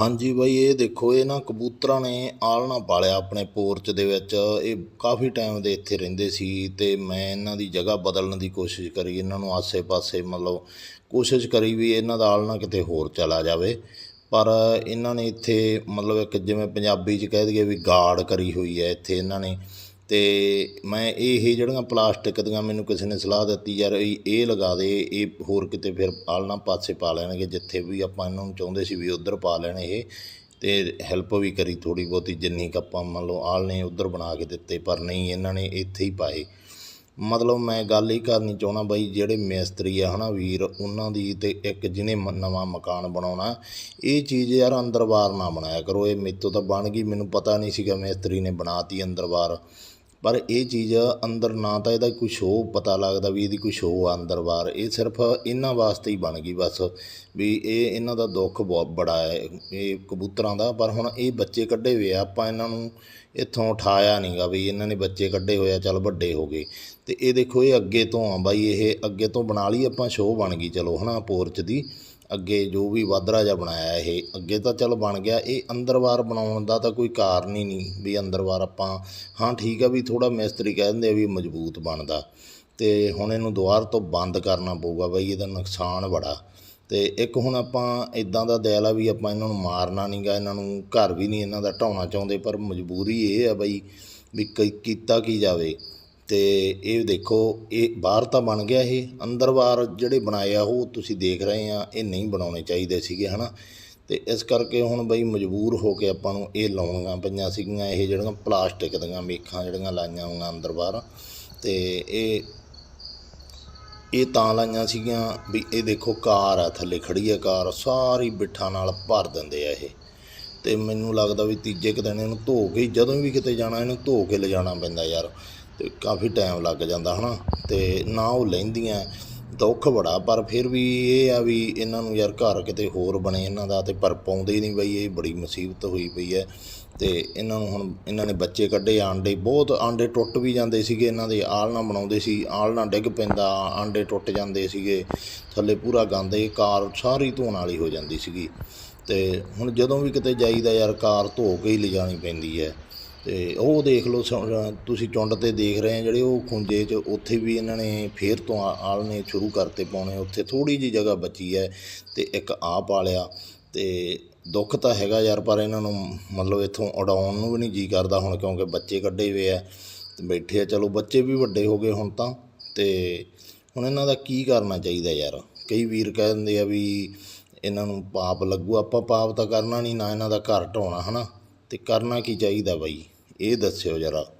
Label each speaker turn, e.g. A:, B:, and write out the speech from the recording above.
A: ਹਾਂਜੀ ਬਾਈ, ਇਹ ਦੇਖੋ, ਇਹ ਨਾ ਕਬੂਤਰਾਂ ਨੇ ਆਲ਼ਣਾ ਪਾਲਿਆ ਆਪਣੇ ਪੋਰਚ ਦੇ ਵਿੱਚ। ਇਹ ਕਾਫੀ ਟਾਈਮ ਦੇ ਇੱਥੇ ਰਹਿੰਦੇ ਸੀ ਤੇ ਮੈਂ ਇਹਨਾਂ ਦੀ ਜਗ੍ਹਾ ਬਦਲਣ ਦੀ ਕੋਸ਼ਿਸ਼ ਕਰੀ, ਇਹਨਾਂ ਨੂੰ ਆਸੇ-ਪਾਸੇ ਮਤਲਬ ਕੋਸ਼ਿਸ਼ ਕਰੀ ਵੀ ਇਹਨਾਂ ਦਾ ਆਲ਼ਣਾ ਕਿਤੇ ਹੋਰ ਚਲਾ ਜਾਵੇ। ਪਰ ਇਹਨਾਂ ਨੇ ਇੱਥੇ ਮਤਲਬ ਇੱਕ ਜਿਵੇਂ ਪੰਜਾਬੀ 'ਚ ਕਹਿ ਦਈਏ ਵੀ ਗਾੜ ਕਰੀ ਹੋਈ ਹੈ ਇੱਥੇ ਇਹਨਾਂ ਨੇ। ਅਤੇ ਮੈਂ ਇਹ ਜਿਹੜੀਆਂ ਪਲਾਸਟਿਕ ਦੀਆਂ ਮੈਨੂੰ ਕਿਸੇ ਨੇ ਸਲਾਹ ਦਿੱਤੀ, ਯਾਰ ਇਹ ਇਹ ਲਗਾ ਦੇ, ਇਹ ਹੋਰ ਕਿਤੇ ਫਿਰ ਆਲਣਾ ਪਾਸੇ ਪਾ ਲੈਣਗੇ, ਜਿੱਥੇ ਵੀ ਆਪਾਂ ਇਹਨਾਂ ਨੂੰ ਚਾਹੁੰਦੇ ਸੀ ਵੀ ਉਧਰ ਪਾ ਲੈਣ ਇਹ ਅਤੇ ਹੈਲਪ ਵੀ ਕਰੀ ਥੋੜ੍ਹੀ ਬਹੁਤੀ, ਜਿੰਨੀ ਕੁ ਆਪਾਂ ਮੰਨ ਲਓ ਆਲ਼ ਨੇ ਉਧਰ ਬਣਾ ਕੇ ਦਿੱਤੇ, ਪਰ ਨਹੀਂ ਇਹਨਾਂ ਨੇ ਇੱਥੇ ਹੀ ਪਾਏ। ਮਤਲਬ ਮੈਂ ਗੱਲ ਇਹ ਕਰਨੀ ਚਾਹਣਾ ਬਾਈ, ਜਿਹੜੇ ਮਿਸਤਰੀ ਆ ਹਨਾ ਵੀਰ, ਉਹਨਾਂ ਦੀ ਤੇ ਇੱਕ ਜਿਹਨੇ ਮ- ਨਵਾਂ ਮਕਾਨ ਬਣਾਉਣਾ, ਇਹ ਚੀਜ਼ ਯਾਰ ਅੰਦਰ ਬਾਰ ਨਾ ਬਣਾਇਆ ਕਰੋ, ਇਹ ਮੇਤੋਂ ਤਾਂ ਬਣ ਗਈ, ਮੈਨੂੰ ਪਤਾ ਨਹੀਂ ਸੀਗਾ ਮਿਸਤਰੀ ਨੇ ਬਣਾਤੀ ਅੰਦਰ ਬਾਰ ਪਰ ਇਹ ਚੀਜ਼ ਅੰਦਰ ਨਾ ਤਾਂ ਇਹਦਾ ਕੋਈ ਸ਼ੋਅ ਪਤਾ ਲੱਗਦਾ ਵੀ ਇਹਦੀ ਕੋਈ ਸ਼ੋਅ ਆ ਅੰਦਰ ਬਾਹਰ। ਇਹ ਸਿਰਫ ਇਹਨਾਂ ਵਾਸਤੇ ਹੀ ਬਣ ਗਈ ਬਸ ਵੀ ਇਹ ਇਹਨਾਂ ਦਾ ਦੁੱਖ ਬਹੁਤ ਬੜਾ ਹੈ, ਇਹ ਕਬੂਤਰਾਂ ਦਾ। ਪਰ ਹੁਣ ਇਹ ਬੱਚੇ ਕੱਢੇ ਹੋਏ ਆ, ਆਪਾਂ ਇਹਨਾਂ ਨੂੰ ਇੱਥੋਂ ਉਠਾਇਆ ਨਹੀਂਗਾ ਵੀ ਇਹਨਾਂ ਨੇ ਬੱਚੇ ਕੱਢੇ ਹੋਏ ਆ, ਚੱਲ ਵੱਡੇ ਹੋ ਗਏ। ਤੇ ਇਹ ਦੇਖੋ, ਇਹ ਅੱਗੇ ਤੋਂ ਆ ਬਾਈ, ਇਹ ਅੱਗੇ ਤੋਂ ਬਣਾ ਲਈ ਆਪਾਂ ਸ਼ੋਅ ਬਣ ਗਈ, ਚਲੋ ਹਨਾ, ਪੋਰਚ ਦੀ। ਅੱਗੇ ਜੋ ਵੀ ਵਾਧਰਾ ਜਿਹਾ ਬਣਾਇਆ ਇਹ, ਅੱਗੇ ਤਾਂ ਚਲ ਬਣ ਗਿਆ। ਇਹ ਅੰਦਰ ਵਾਰ ਬਣਾਉਣ ਦਾ ਤਾਂ ਕੋਈ ਕਾਰਨ ਹੀ ਨਹੀਂ ਵੀ ਅੰਦਰ ਵਾਰ ਆਪਾਂ, ਹਾਂ ਠੀਕ ਆ ਵੀ ਥੋੜਾ ਮਿਸਤਰੀ ਕਹਿ ਦਿੰਦੇ ਆ ਵੀ ਮਜ਼ਬੂਤ ਬਣਦਾ। ਤੇ ਹੁਣ ਇਹਨੂੰ ਦੁਆਰ ਤੋਂ ਬੰਦ ਕਰਨਾ ਪਊਗਾ ਬਈ, ਇਹਦਾ ਨੁਕਸਾਨ ਬੜਾ। ਤੇ ਇੱਕ ਹੁਣ ਆਪਾਂ ਇਦਾਂ ਦਾ ਦਿਲ ਆ ਵੀ ਆਪਾਂ ਇਹਨਾਂ ਨੂੰ ਮਾਰਨਾ ਨਹੀਂਗਾ ਇਹਨਾਂ ਨੂੰ ਘਰ ਵੀ ਨਹੀਂ ਇਹਨਾਂ ਦਾ ਢਾਉਣਾ ਚਾਹੁੰਦੇ, ਪਰ ਮਜਬੂਰੀ ਇਹ ਆ ਬਈ ਵੀ ਕ- ਕੀਤਾ ਕੀ ਜਾਵੇ। ਤੇ ਇਹ ਦੇਖੋ, ਇਹ ਬਾਹਰ ਤਾਂ ਬਣ ਗਿਆ ਇਹ। ਅੰਦਰ ਬਾਹਰ ਜਿਹੜੇ ਬਣਾਏ ਆ, ਉਹ ਤੁਸੀਂ ਦੇਖ ਰਹੇ ਆ, ਇਹ ਨਹੀਂ ਬਣਾਉਣੇ ਚਾਹੀਦੇ ਸੀਗੇ, ਹਨਾ? ਤੇ ਇਸ ਕਰਕੇ ਹੁਣ ਬਈ ਮਜਬੂਰ ਹੋ ਕੇ ਆਪਾਂ ਨੂੰ ਇਹ ਲਾਉਣੀਆਂ ਪਈਆਂ ਸੀਗੀਆਂ, ਇਹ ਜਿਹੜੀਆਂ ਪਲਾਸਟਿਕ ਦੀਆਂ ਮੇਖਾਂ ਜਿਹੜੀਆਂ ਲਾਈਆਂ ਹੋਈਆਂ ਅੰਦਰ ਬਾਹਰ। ਤੇ ਇਹ ਇਹ ਤਾਂ ਲਾਈਆਂ ਸੀਗੀਆਂ ਵੀ ਇਹ ਦੇਖੋ, ਕਾਰ ਆ, ਥੱਲੇ ਖੜੀ ਆ ਕਾਰ, ਸਾਰੀ ਬਿੱਠਾਂ ਨਾਲ ਭਰ ਦਿੰਦੇ ਆ ਇਹ। ਤੇ ਮੈਨੂੰ ਲੱਗਦਾ ਵੀ ਤੀਜੇ ਕੁ ਦਿਨ ਇਹਨੂੰ ਧੋ ਕੇ, ਜਦੋਂ ਵੀ ਕਿਤੇ ਜਾਣਾ, ਇਹਨੂੰ ਧੋ ਕੇ ਲਿਜਾਣਾ ਪੈਂਦਾ ਯਾਰ। ਤੇ ਕਾਫੀ ਟਾਈਮ ਲੱਗ ਜਾਂਦਾ ਹਨਾ, ਤੇ ਨਾ ਉਹ ਲੈਂਦੀਆਂ, ਦੁੱਖ ਬੜਾ, ਪਰ ਫਿਰ ਵੀ ਇਹ ਆ ਵੀ ਇਹਨਾਂ ਨੂੰ ਯਾਰ ਘਰ ਕਿਤੇ ਹੋਰ ਬਣੇ ਇਹਨਾਂ ਦਾ, ਤੇ ਪਰ ਪਾਉਂਦੇ ਹੀ ਨਹੀਂ ਬਈ, ਇਹ ਬੜੀ ਮੁਸੀਬਤ ਹੋਈ ਪਈ ਹੈ। ਤੇ ਇਹਨਾਂ ਨੂੰ ਹੁਣ ਇਹਨਾਂ ਨੇ ਬੱਚੇ ਕੱਢੇ, ਆਂਡੇ ਬਹੁਤ, ਆਂਡੇ ਟੁੱਟ ਵੀ ਜਾਂਦੇ ਸੀਗੇ, ਇਹਨਾਂ ਦੇ ਆਲਣਾ ਬਣਾਉਂਦੇ ਸੀ ਆਲਣਾ ਡਿੱਗ ਪੈਂਦਾ, ਆਂਡੇ ਟੁੱਟ ਜਾਂਦੇ ਸੀਗੇ, ਥੱਲੇ ਪੂਰਾ ਗੰਦ, ਇਹ ਕਾਰ ਸਾਰੀ ਧੋਣ ਵਾਲੀ ਹੋ ਜਾਂਦੀ ਸੀਗੀ। ਤੇ ਹੁਣ ਜਦੋਂ ਵੀ ਕਿਤੇ ਜਾਈਦਾ ਯਾਰ, ਕਾਰ ਧੋ ਕੇ ਹੀ ਲਿਜਾਣੀ ਪੈਂਦੀ ਹੈ। ਤੇ ਉਹ ਦੇਖ ਲਓ ਸ- ਤੁਸੀਂ ਚੁੰਡ ਤੇ ਦੇਖ ਰਹੇ ਆ ਜਿਹੜੇ ਉਹ ਖੁੰਝੇ 'ਚ, ਉੱਥੇ ਵੀ ਇਹਨਾਂ ਨੇ ਫੇਰ ਤੋਂ ਆਲਣੇ ਸ਼ੁਰੂ ਕਰਤੇ ਪਾਉਣੇ, ਉੱਥੇ ਥੋੜੀ ਜੀ ਜਗ੍ਹਾ ਬਚੀ ਹੈ ਤੇ ਇੱਕ ਆ ਪਾ ਲਿਆ ਤੇ ਦੁੱਖ ਤਾਂ ਹੈਗਾ ਯਾਰ, ਪਰ ਇਹਨਾਂ ਨੂੰ ਮਤਲਬ ਇੱਥੋਂ ਉਡਾਉਣ ਨੂੰ ਵੀ ਨਹੀਂ ਜੀ ਕਰਦਾ ਹੁਣ, ਕਿਉਂਕਿ ਬੱਚੇ ਕੱਢੇ ਹੋਏ ਆ ਤੇ ਬੈਠੇ ਆ, ਚਲੋ ਬੱਚੇ ਵੀ ਵੱਡੇ ਹੋ ਗਏ ਹੁਣ ਤਾਂ, ਤੇ ਹੁਣ ਇਹਨਾਂ ਦਾ ਕੀ ਕਰਨਾ ਚਾਹੀਦਾ ਯਾਰ? ਕਈ ਵੀਰ ਕਹਿ ਦਿੰਦੇ ਆ ਵੀ ਇਹਨਾਂ ਨੂੰ ਪਾਪ ਲੱਗੂ, ਆਪਾਂ ਪਾਪ ਤਾਂ ਕਰਨਾ ਨਹੀਂ, ਨਾ ਇਹਨਾਂ ਦਾ ਘਰ ਢਾਉਣਾ ਹਨਾ? ਤੇ ਕਰਨਾ ਕੀ ਚਾਹੀਦਾ ਬਾਈ? ਇਹ ਦੱਸਿਓ ਜਰਾ।